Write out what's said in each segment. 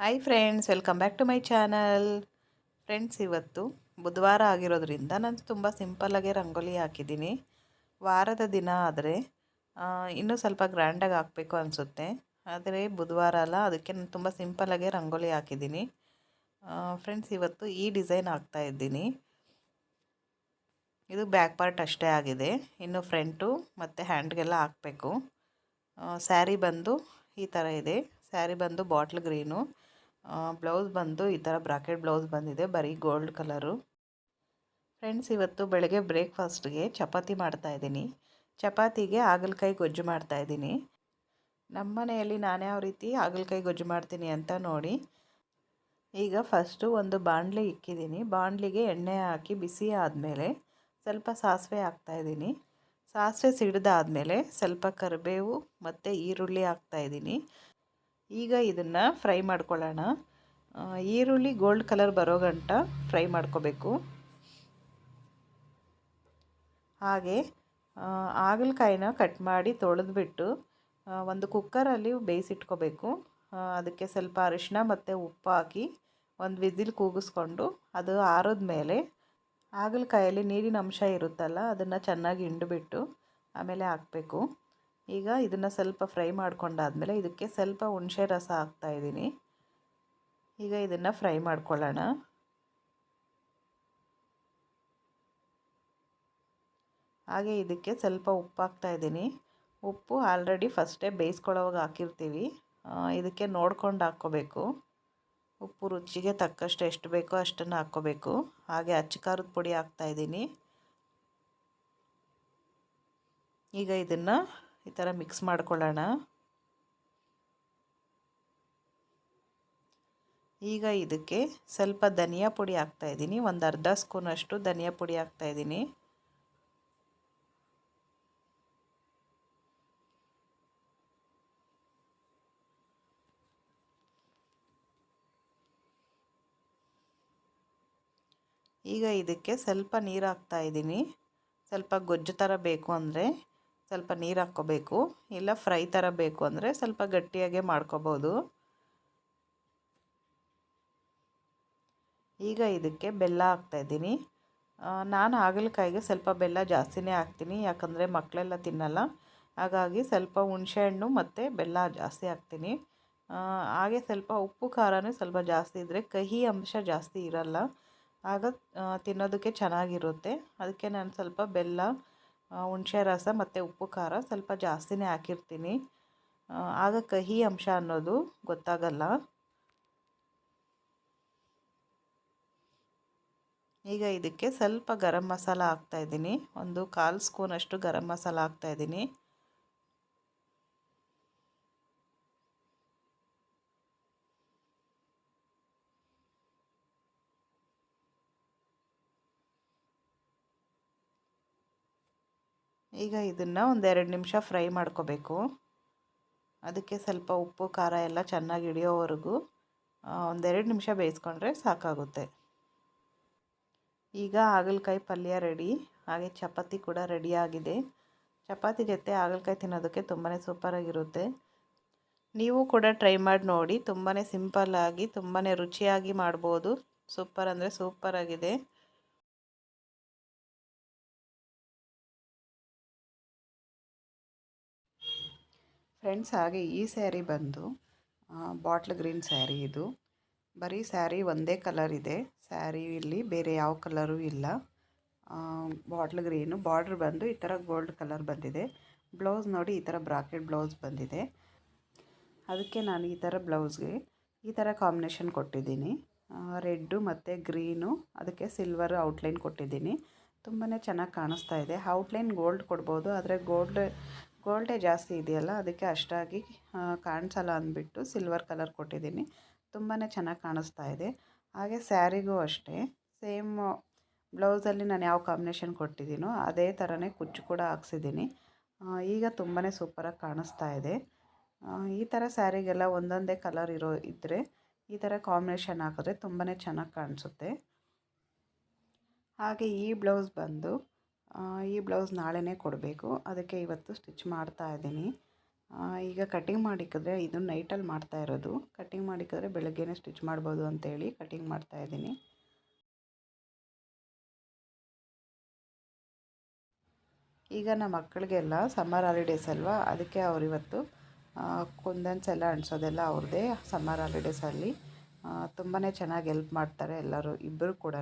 Hi friends welcome back to my channel friends ಇವತ್ತು ಬುಧವಾರ ಆಗಿರೋದ್ರಿಂದ ನಾನು ತುಂಬ ಸಿಂಪಲ್ಲಾಗೆ ರಂಗೋಲಿ ಹಾಕಿದ್ದೀನಿ. ವಾರದ ದಿನ ಆದರೆ ಇನ್ನೂ ಸ್ವಲ್ಪ ಗ್ರ್ಯಾಂಡಾಗಿ ಹಾಕಬೇಕು ಅನಿಸುತ್ತೆ. ಆದರೆ ಬುಧವಾರ ಅಲ್ಲ, ಅದಕ್ಕೆ ನಾನು ತುಂಬ ಸಿಂಪಲ್ಲಾಗೆ ರಂಗೋಲಿ ಹಾಕಿದ್ದೀನಿ. ಫ್ರೆಂಡ್ಸ್ ಇವತ್ತು ಈ ಡಿಸೈನ್ ಹಾಕ್ತಾ ಇದ್ದೀನಿ. ಇದು ಬ್ಯಾಕ್ ಪಾರ್ಟ್ ಅಷ್ಟೇ ಆಗಿದೆ. ಇನ್ನು ಫ್ರಂಟು ಮತ್ತು ಹ್ಯಾಂಡ್ಗೆಲ್ಲ ಹಾಕಬೇಕು. ಸ್ಯಾರಿ ಬಂದು ಈ ಥರ ಇದೆ. ಸ್ಯಾರಿ ಬಂದು ಬಾಟ್ಲ್ ಗ್ರೀನು ಬ್ಲೌಸ್ ಬಂದು ಈ ಥರ ಬ್ರಾಕೆಟ್ ಬ್ಲೌಸ್ ಬಂದಿದೆ, ಬರೀ ಗೋಲ್ಡ್ ಕಲರು. ಫ್ರೆಂಡ್ಸ್ ಇವತ್ತು ಬೆಳಗ್ಗೆ ಬ್ರೇಕ್ಫಾಸ್ಟ್ಗೆ ಚಪಾತಿ ಮಾಡ್ತಾಯಿದ್ದೀನಿ ಚಪಾತಿಗೆ ಹಾಗಲಕಾಯಿ ಗೊಜ್ಜು ಮಾಡ್ತಾಯಿದ್ದೀನಿ ನಮ್ಮ ಮನೆಯಲ್ಲಿ ನಾನು ಯಾವ ರೀತಿ ಹಾಗಲಕಾಯಿ ಗೊಜ್ಜು ಮಾಡ್ತೀನಿ ಅಂತ ನೋಡಿ. ಈಗ ಫಸ್ಟು ಒಂದು ಬಾಣಲೆ ಇಕ್ಕಿದ್ದೀನಿ. ಬಾಣಲಿಗೆ ಎಣ್ಣೆ ಹಾಕಿ ಬಿಸಿ ಆದಮೇಲೆ ಸ್ವಲ್ಪ ಸಾಸಿವೆ ಹಾಕ್ತಾಯಿದ್ದೀನಿ ಸಾಸಿವೆ ಸಿಡಿದಾದಮೇಲೆ ಸ್ವಲ್ಪ ಕರಿಬೇವು ಮತ್ತು ಈರುಳ್ಳಿ ಹಾಕ್ತಾಯಿದ್ದೀನಿ ಈಗ ಇದನ್ನು ಫ್ರೈ ಮಾಡ್ಕೊಳ್ಳೋಣ. ಈರುಳ್ಳಿ ಗೋಲ್ಡ್ ಕಲರ್ ಬರೋ ಗಂಟ ಫ್ರೈ ಮಾಡ್ಕೋಬೇಕು. ಹಾಗೆ ಹಾಗಲಕಾಯಿನ ಕಟ್ ಮಾಡಿ ತೊಳೆದ್ಬಿಟ್ಟು ಒಂದು ಕುಕ್ಕರಲ್ಲಿ ಬೇಯಿಸಿಟ್ಕೋಬೇಕು. ಅದಕ್ಕೆ ಸ್ವಲ್ಪ ಅರಿಶಿನ ಮತ್ತು ಉಪ್ಪು ಹಾಕಿ ಒಂದು ವಿಸಿಲ್ ಕೂಗಿಸ್ಕೊಂಡು ಅದು ಆರಿದ ಮೇಲೆ ಹಾಗಲಕಾಯಲ್ಲಿ ನೀರಿನ ಅಂಶ ಇರುತ್ತಲ್ಲ, ಅದನ್ನು ಚೆನ್ನಾಗಿ ಹಿಂಡುಬಿಟ್ಟು ಆಮೇಲೆ ಹಾಕಬೇಕು. ಈಗ ಇದನ್ನು ಸ್ವಲ್ಪ ಫ್ರೈ ಮಾಡ್ಕೊಂಡಾದಮೇಲೆ ಇದಕ್ಕೆ ಸ್ವಲ್ಪ ಹುಣಸೆ ರಸ ಹಾಕ್ತಾಯಿದ್ದೀನಿ ಈಗ ಇದನ್ನು ಫ್ರೈ ಮಾಡ್ಕೊಳ್ಳೋಣ. ಹಾಗೆ ಇದಕ್ಕೆ ಸ್ವಲ್ಪ ಉಪ್ಪು ಹಾಕ್ತಾಯಿದ್ದೀನಿ ಉಪ್ಪು ಆಲ್ರೆಡಿ ಫಸ್ಟೇ ಬೇಯಿಸ್ಕೊಳ್ಳೋವಾಗ ಹಾಕಿರ್ತೀವಿ. ಇದಕ್ಕೆ ನೋಡ್ಕೊಂಡು ಹಾಕ್ಕೋಬೇಕು. ಉಪ್ಪು ರುಚಿಗೆ ತಕ್ಕಷ್ಟು ಎಷ್ಟು ಬೇಕೋ ಅಷ್ಟನ್ನು ಹಾಕ್ಕೋಬೇಕು. ಹಾಗೆ ಅಚ್ಚ ಖಾರದ ಪುಡಿ ಹಾಕ್ತಾಯಿದ್ದೀನಿ ಈಗ ಇದನ್ನು ಈ ಥರ ಮಿಕ್ಸ್ ಮಾಡ್ಕೊಳ್ಳೋಣ. ಈಗ ಇದಕ್ಕೆ ಸ್ವಲ್ಪ ಧನಿಯಾ ಪುಡಿ ಹಾಕ್ತಾಯಿದ್ದೀನಿ ಒಂದು ಅರ್ಧ ಸ್ಪೂನಷ್ಟು ಧನಿಯಾ ಪುಡಿ ಹಾಕ್ತಾಯಿದ್ದೀನಿ ಈಗ ಇದಕ್ಕೆ ಸ್ವಲ್ಪ ನೀರು ಹಾಕ್ತಾಯಿದ್ದೀನಿ ಸ್ವಲ್ಪ ಗೊಜ್ಜು ಥರ ಬೇಕು ಅಂದರೆ ಸ್ವಲ್ಪ ನೀರು ಹಾಕ್ಕೋಬೇಕು. ಇಲ್ಲ ಫ್ರೈ ಥರ ಬೇಕು ಅಂದರೆ ಸ್ವಲ್ಪ ಗಟ್ಟಿಯಾಗೆ ಮಾಡ್ಕೋಬೋದು. ಈಗ ಇದಕ್ಕೆ ಬೆಲ್ಲ ಹಾಕ್ತಾಯಿದ್ದೀನಿ ನಾನು ಹಾಗಲಕಾಯಿಗೆ ಸ್ವಲ್ಪ ಬೆಲ್ಲ ಜಾಸ್ತಿನೇ ಹಾಕ್ತೀನಿ. ಯಾಕಂದರೆ ಮಕ್ಕಳೆಲ್ಲ ತಿನ್ನಲ್ಲ. ಹಾಗಾಗಿ ಸ್ವಲ್ಪ ಹುಣಸೆಹಣ್ಣು ಮತ್ತು ಬೆಲ್ಲ ಜಾಸ್ತಿ ಹಾಕ್ತೀನಿ. ಹಾಗೆ ಸ್ವಲ್ಪ ಉಪ್ಪು ಖಾರನೂ ಸ್ವಲ್ಪ ಜಾಸ್ತಿ ಇದ್ದರೆ ಕಹಿ ಅಂಶ ಜಾಸ್ತಿ ಇರಲ್ಲ. ಆಗ ತಿನ್ನೋದಕ್ಕೆ ಚೆನ್ನಾಗಿರುತ್ತೆ. ಅದಕ್ಕೆ ನಾನು ಸ್ವಲ್ಪ ಬೆಲ್ಲ ಹುಣಸೆ ರಸ ಮತ್ತು ಉಪ್ಪು ಖಾರ ಸ್ವಲ್ಪ ಜಾಸ್ತಿನೇ ಹಾಕಿರ್ತೀನಿ. ಆಗ ಕಹಿ ಅಂಶ ಅನ್ನೋದು ಗೊತ್ತಾಗಲ್ಲ. ಈಗ ಇದಕ್ಕೆ ಸ್ವಲ್ಪ ಗರಂ ಮಸಾಲ ಹಾಕ್ತಾಯಿದ್ದೀನಿ ಒಂದು ಕಾಲು ಸ್ಪೂನಷ್ಟು ಗರಂ ಮಸಾಲ ಹಾಕ್ತಾಯಿದ್ದೀನಿ ಈಗ ಇದನ್ನು ಒಂದೆರಡು ನಿಮಿಷ ಫ್ರೈ ಮಾಡ್ಕೋಬೇಕು. ಅದಕ್ಕೆ ಸ್ವಲ್ಪ ಉಪ್ಪು, ಖಾರ ಎಲ್ಲ ಚೆನ್ನಾಗಿ ಹಿಡಿಯೋವರೆಗೂ ಒಂದೆರಡು ನಿಮಿಷ ಬೇಯಿಸ್ಕೊಂಡ್ರೆ ಸಾಕಾಗುತ್ತೆ. ಈಗ ಹಾಗಲಕಾಯಿ ಪಲ್ಯ ರೆಡಿ. ಹಾಗೆ ಚಪಾತಿ ಕೂಡ ರೆಡಿಯಾಗಿದೆ ಚಪಾತಿ ಜೊತೆ ಹಾಗಲಕಾಯಿ ತಿನ್ನೋದಕ್ಕೆ ತುಂಬಾ ಸೂಪರಾಗಿರುತ್ತೆ ನೀವು ಕೂಡ ಟ್ರೈ ಮಾಡಿ ನೋಡಿ. ತುಂಬಾ ಸಿಂಪಲ್ಲಾಗಿ ತುಂಬಾ ರುಚಿಯಾಗಿ ಮಾಡ್ಬೋದು. ಸೂಪರ್ ಅಂದರೆ ಸೂಪರಾಗಿದೆ ಫ್ರೆಂಡ್ಸ್, ಹಾಗೆ ಈ ಸ್ಯಾರಿ ಬಂದು ಬಾಟ್ಲ್ ಗ್ರೀನ್ ಸ್ಯಾರಿ ಇದು. ಬರೀ ಸ್ಯಾರಿ ಒಂದೇ ಕಲರ್ ಇದೆ. ಸ್ಯಾರಿ ಇಲ್ಲಿ ಬೇರೆ ಯಾವ ಕಲರು ಇಲ್ಲ. Bottle green. ಬಾರ್ಡ್ರ್ ಬಂದು ಈ ಥರ ಗೋಲ್ಡ್ ಕಲರ್ ಬಂದಿದೆ. ಬ್ಲೌಸ್ ನೋಡಿ ಈ ಥರ ಬ್ರಾಕೆಟ್ ಬ್ಲೌಸ್ ಬಂದಿದೆ. ಅದಕ್ಕೆ ನಾನು ಈ ಥರ ಬ್ಲೌಸ್ಗೆ ಈ ಥರ ಕಾಂಬಿನೇಷನ್ ಕೊಟ್ಟಿದ್ದೀನಿ. ರೆಡ್ಡು ಮತ್ತು ಗ್ರೀನು. ಅದಕ್ಕೆ ಸಿಲ್ವರ್ ಔಟ್ಲೈನ್ ಕೊಟ್ಟಿದ್ದೀನಿ. ತುಂಬಾ ಚೆನ್ನಾಗಿ ಕಾಣಿಸ್ತಾ ಇದೆ. ಔಟ್ಲೈನ್ ಗೋಲ್ಡ್ ಕೊಡ್ಬೋದು, ಆದರೆ ಗೋಲ್ಡ್ ಗೋಲ್ಡೇ ಜಾಸ್ತಿ ಇದೆಯಲ್ಲ, ಅದಕ್ಕೆ ಅಷ್ಟಾಗಿ ಕಾಣಿಸಲ್ಲ ಅಂದ್ಬಿಟ್ಟು ಸಿಲ್ವರ್ ಕಲರ್ ಕೊಟ್ಟಿದ್ದೀನಿ. ತುಂಬಾ ಚೆನ್ನಾಗಿ ಕಾಣಿಸ್ತಾ ಇದೆ. ಹಾಗೆ ಸ್ಯಾರಿಗೂ ಅಷ್ಟೇ. ಸೇಮ್ ಬ್ಲೌಸಲ್ಲಿ ನಾನು ಯಾವ ಕಾಂಬಿನೇಷನ್ ಕೊಟ್ಟಿದ್ದೀನೋ ಅದೇ ಥರನೇ ಕುಚ್ಚು ಕೂಡ ಹಾಕ್ಸಿದ್ದೀನಿ. ಈಗ ತುಂಬಾ ಸೂಪರಾಗಿ ಕಾಣಿಸ್ತಾ ಇದೆ. ಈ ಥರ ಸ್ಯಾರಿಗೆಲ್ಲ ಒಂದೊಂದೇ ಕಲರ್ ಇರೋ ಇದ್ದರೆ ಈ ಥರ ಕಾಂಬಿನೇಷನ್ ಹಾಕಿದ್ರೆ ತುಂಬಾ ಚೆನ್ನಾಗಿ ಕಾಣಿಸುತ್ತೆ. ಹಾಗೆ ಈ ಬ್ಲೌಸ್ ಬಂದು ಈ ಬ್ಲೌಸ್ ನಾಳೆನೇ ಕೊಡಬೇಕು. ಅದಕ್ಕೆ ಇವತ್ತು ಸ್ಟಿಚ್ ಮಾಡ್ತಾ ಇದ್ದೀನಿ. ಈಗ ಕಟಿಂಗ್ ಮಾಡಿಕ್ಕಿದ್ರೆ ಇದು ನೈಟಲ್ಲಿ ಮಾಡ್ತಾ ಇರೋದು. ಕಟಿಂಗ್ ಮಾಡಿಕ್ಕಿದ್ರೆ ಬೆಳಗ್ಗೆನೇ ಸ್ಟಿಚ್ ಮಾಡ್ಬೋದು ಅಂತೇಳಿ ಕಟಿಂಗ್ ಮಾಡ್ತಾ ಇದ್ದೀನಿ. ಈಗ ನಮ್ಮ ಮಕ್ಕಳಿಗೆಲ್ಲ ಸಮ್ಮರ್ ಹಾಲಿಡೇಸ್ ಅಲ್ವಾ? ಅದಕ್ಕೆ ಅವರಿವತ್ತು ಕುಂದನ್ಸ್ ಎಲ್ಲ ಅಂಟಿಸೋದೆಲ್ಲ ಅವ್ರದ್ದೇ ಸಮ್ಮರ್ ಹಾಲಿಡೇಸಲ್ಲಿ. ತುಂಬಾ ಚೆನ್ನಾಗಿ ಹೆಲ್ಪ್ ಮಾಡ್ತಾರೆ ಎಲ್ಲರೂ ಇಬ್ಬರು ಕೂಡ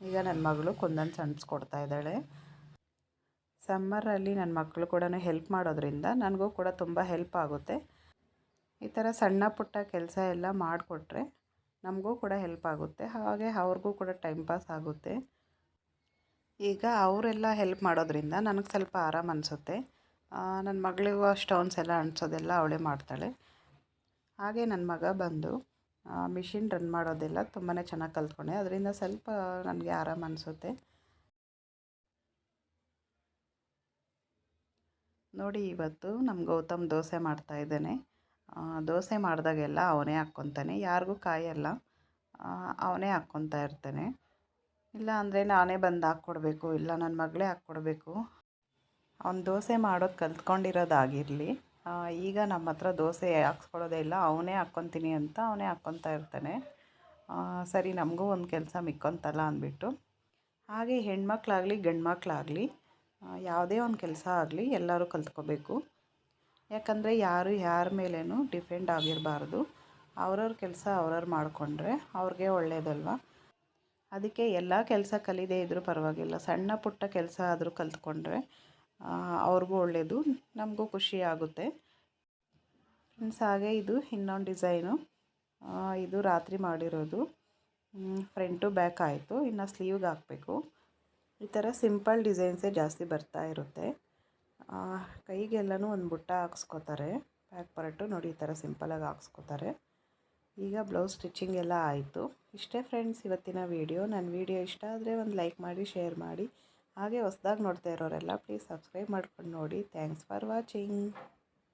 ಈಗ ನನ್ನ ಮಗಳು ಕುಂದನ್ ಸಣ್ಸ್ಕೊಡ್ತಾ ಇದ್ದಾಳೆ. ಸಮ್ಮರಲ್ಲಿ ನನ್ನ ಮಕ್ಕಳು ಕೂಡ ಹೆಲ್ಪ್ ಮಾಡೋದ್ರಿಂದ ನನಗೂ ಕೂಡ ತುಂಬ ಹೆಲ್ಪ್ ಆಗುತ್ತೆ. ಈ ಥರ ಸಣ್ಣ ಪುಟ್ಟ ಕೆಲಸ ಎಲ್ಲ ಮಾಡಿಕೊಟ್ರೆ ನಮಗೂ ಕೂಡ ಹೆಲ್ಪ್ ಆಗುತ್ತೆ. ಹಾಗೆ ಅವ್ರಿಗೂ ಕೂಡ ಟೈಮ್ ಪಾಸ್ ಆಗುತ್ತೆ. ಈಗ ಅವರೆಲ್ಲ ಹೆಲ್ಪ್ ಮಾಡೋದ್ರಿಂದ ನನಗೆ ಸ್ವಲ್ಪ ಆರಾಮ ಅನಿಸುತ್ತೆ. ನನ್ನ ಮಗಳಿಗೂ ಸ್ಟೋನ್ಸ್ ಎಲ್ಲ ಅಂಟಿಸೋದೆಲ್ಲ ಅವಳೇ ಮಾಡ್ತಾಳೆ. ಹಾಗೆ ನನ್ನ ಮಗ ಬಂದು ಮಿಷಿನ್ ರನ್ ಮಾಡೋದೆಲ್ಲ. ತುಂಬಾ ಚೆನ್ನಾಗಿ ಕಲ್ತ್ಕೊಂಡೆ. ಅದರಿಂದ ಸ್ವಲ್ಪ ನನಗೆ ಆರಾಮ ಅನಿಸುತ್ತೆ. ನೋಡಿ, ಇವತ್ತು ನಮ್ಮ ಗೌತಮ್ ದೋಸೆ ಮಾಡ್ತಾ ಇದ್ದಾನೆ. ದೋಸೆ ಮಾಡಿದಾಗೆಲ್ಲ ಅವನೇ ಹಾಕ್ಕೊತಾನೆ. ಯಾರಿಗೂ ಕಾಯಲ್ಲ. ಅವನೇ ಹಾಕ್ಕೊತಾ ಇರ್ತಾನೆ. ಇಲ್ಲ ಅಂದರೆ ನಾನೇ ಬಂದು ಹಾಕ್ಕೊಡ್ಬೇಕು. ಇಲ್ಲ ನನ್ನ ಮಗಳೇ ಹಾಕ್ಕೊಡ್ಬೇಕು. ಅವ್ನು ದೋಸೆ ಮಾಡೋದು ಕಲ್ತ್ಕೊಂಡಿರೋದಾಗಿರಲಿ ಈಗ ನಮ್ಮ ಹತ್ರ ದೋಸೆ ಹಾಕ್ಸ್ಕೊಳ್ಳೋದೇ ಇಲ್ಲ. ಅವನೇ ಹಾಕ್ಕೊತೀನಿ ಅಂತ ಅವನೇ ಹಾಕ್ಕೊತಾ ಇರ್ತಾನೆ. ಸರಿ, ನಮಗೂ ಒಂದು ಕೆಲಸ ಮಿಕ್ಕೊಂತಲ್ಲ ಅಂದ್ಬಿಟ್ಟು. ಹಾಗೆ ಹೆಣ್ಮಕ್ಳಾಗಲಿ ಗಂಡು ಮಕ್ಕಳಾಗಲಿ ಯಾವುದೇ ಒಂದು ಕೆಲಸ ಆಗಲಿ ಎಲ್ಲರೂ ಕಲ್ತ್ಕೋಬೇಕು. ಯಾಕಂದರೆ ಯಾರು ಯಾರ ಮೇಲೇನು ಡಿಪೆಂಡ್ ಆಗಿರಬಾರ್ದು. ಅವ್ರವ್ರ ಕೆಲಸ ಅವ್ರವ್ರು ಮಾಡಿಕೊಂಡ್ರೆ ಅವ್ರಿಗೆ ಒಳ್ಳೆಯದಲ್ವ ಅದಕ್ಕೆ ಎಲ್ಲ ಕೆಲಸ ಕಲಿದೇ ಇದ್ದರೂ ಪರವಾಗಿಲ್ಲ. ಸಣ್ಣ ಪುಟ್ಟ ಕೆಲಸ ಆದರೂ ಕಲ್ತ್ಕೊಂಡ್ರೆ ಅವ್ರಿಗೂ ಒಳ್ಳೆಯದು ನಮಗೂ ಖುಷಿ ಆಗುತ್ತೆ. ಫ್ರೆಂಡ್ಸ್ ಹಾಗೆ ಇದು ಇನ್ನೊಂದು ಡಿಸೈನು ಇದು ರಾತ್ರಿ ಮಾಡಿರೋದು. ಫ್ರಂಟು ಬ್ಯಾಕ್ ಆಯಿತು. ಇನ್ನು ಸ್ಲೀವ್ಗೆ ಹಾಕಬೇಕು. ಈ ಥರ ಸಿಂಪಲ್ ಡಿಸೈನ್ಸೇ ಜಾಸ್ತಿ ಬರ್ತಾ ಇರುತ್ತೆ. ಕೈಗೆಲ್ಲನೂ ಒಂದು ಬುಟ್ಟ ಹಾಕ್ಸ್ಕೊತಾರೆ. ಬ್ಯಾಕ್ ಪರಟು ನೋಡಿ ಈ ಥರ ಸಿಂಪಲಾಗಿ ಹಾಕ್ಸ್ಕೊತಾರೆ. ಈಗ ಬ್ಲೌಸ್ ಸ್ಟಿಚಿಂಗ್ ಎಲ್ಲ ಆಯಿತು. ಇಷ್ಟೇ ಫ್ರೆಂಡ್ಸ್ ಇವತ್ತಿನ ವೀಡಿಯೋ ನನ್ನ ವೀಡಿಯೋ ಇಷ್ಟ ಆದರೆ ಒಂದು ಲೈಕ್ ಮಾಡಿ ಶೇರ್ ಮಾಡಿ. ಹಾಗೆ ಹೊಸ್ದಾಗಿ ನೋಡ್ತಾ ಇರೋರೆಲ್ಲ ಪ್ಲೀಸ್ ಸಬ್ಸ್ಕ್ರೈಬ್ ಮಾಡ್ಕೊಂಡು ನೋಡಿ. Thanks for watching